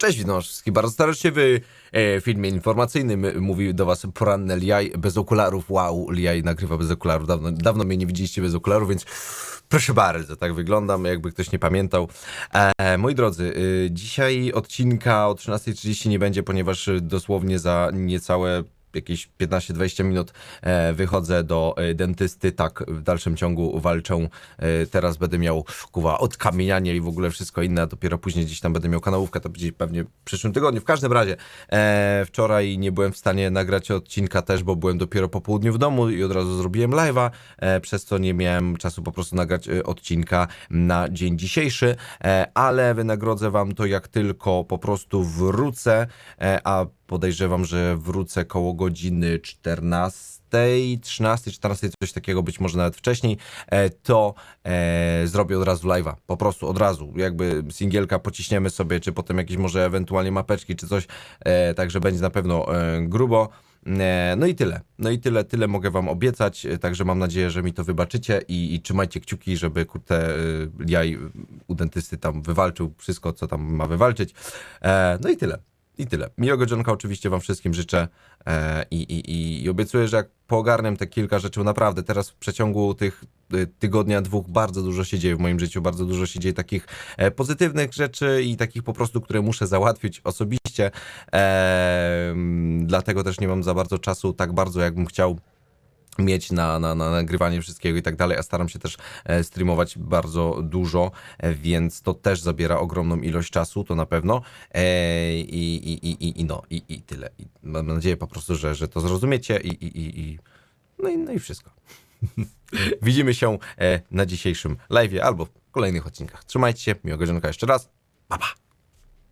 Cześć, witam wszystkich bardzo serdecznie w e, filmie informacyjnym. Mówi do was poranny Liaj bez okularów. Wow, Liaj nagrywa bez okularów. Dawno, dawno mnie nie widzieliście bez okularów, więc proszę bardzo, tak wyglądam, jakby ktoś nie pamiętał. E, moi drodzy, y, dzisiaj odcinka o 13.30 nie będzie, ponieważ dosłownie za niecałe jakieś 15-20 minut e, wychodzę do e, dentysty, tak w dalszym ciągu walczę. E, teraz będę miał kuwa odkamienianie i w ogóle wszystko inne, a dopiero później gdzieś tam będę miał kanałówkę, to będzie pewnie w przyszłym tygodniu. W każdym razie wczoraj nie byłem w stanie nagrać odcinka też, bo byłem dopiero po południu w domu i od razu zrobiłem live'a, przez co nie miałem czasu po prostu nagrać odcinka na dzień dzisiejszy, ale wynagrodzę wam to jak tylko po prostu wrócę, a podejrzewam, że wrócę koło godziny 14. 13, 14, coś takiego, być może nawet wcześniej, e, to e, zrobię od razu live'a. Po prostu od razu. Jakby singielka pociśniemy sobie, czy potem jakieś może ewentualnie mapeczki, czy coś. E, także będzie na pewno grubo. No i tyle. No i tyle, tyle mogę wam obiecać. Także mam nadzieję, że mi to wybaczycie i, i trzymajcie kciuki, żeby kurde jaj u dentysty tam wywalczył wszystko, co tam ma wywalczyć. No i tyle. I tyle. Miłego dzionka oczywiście wam wszystkim życzę e, i, i, i, obiecuję, że jak poogarniam te kilka rzeczy, naprawdę teraz w przeciągu tych y, tygodnia, dwóch bardzo dużo się dzieje w moim życiu, bardzo dużo się dzieje takich e, pozytywnych rzeczy i takich po prostu, które muszę załatwić osobiście. E, dlatego też nie mam za bardzo czasu, tak bardzo jakbym chciał mieć na, na, na nagrywanie wszystkiego i tak dalej, a staram się też e, streamować bardzo dużo, e, więc to też zabiera ogromną ilość czasu, to na pewno e, i, i, i, i, no, i, i tyle. I mam nadzieję po prostu, że, że to zrozumiecie i, i, i, i no, i no i wszystko. Widzimy się na dzisiejszym live'ie albo w kolejnych odcinkach. Trzymajcie się, miłego dzionka jeszcze raz. Pa, pa.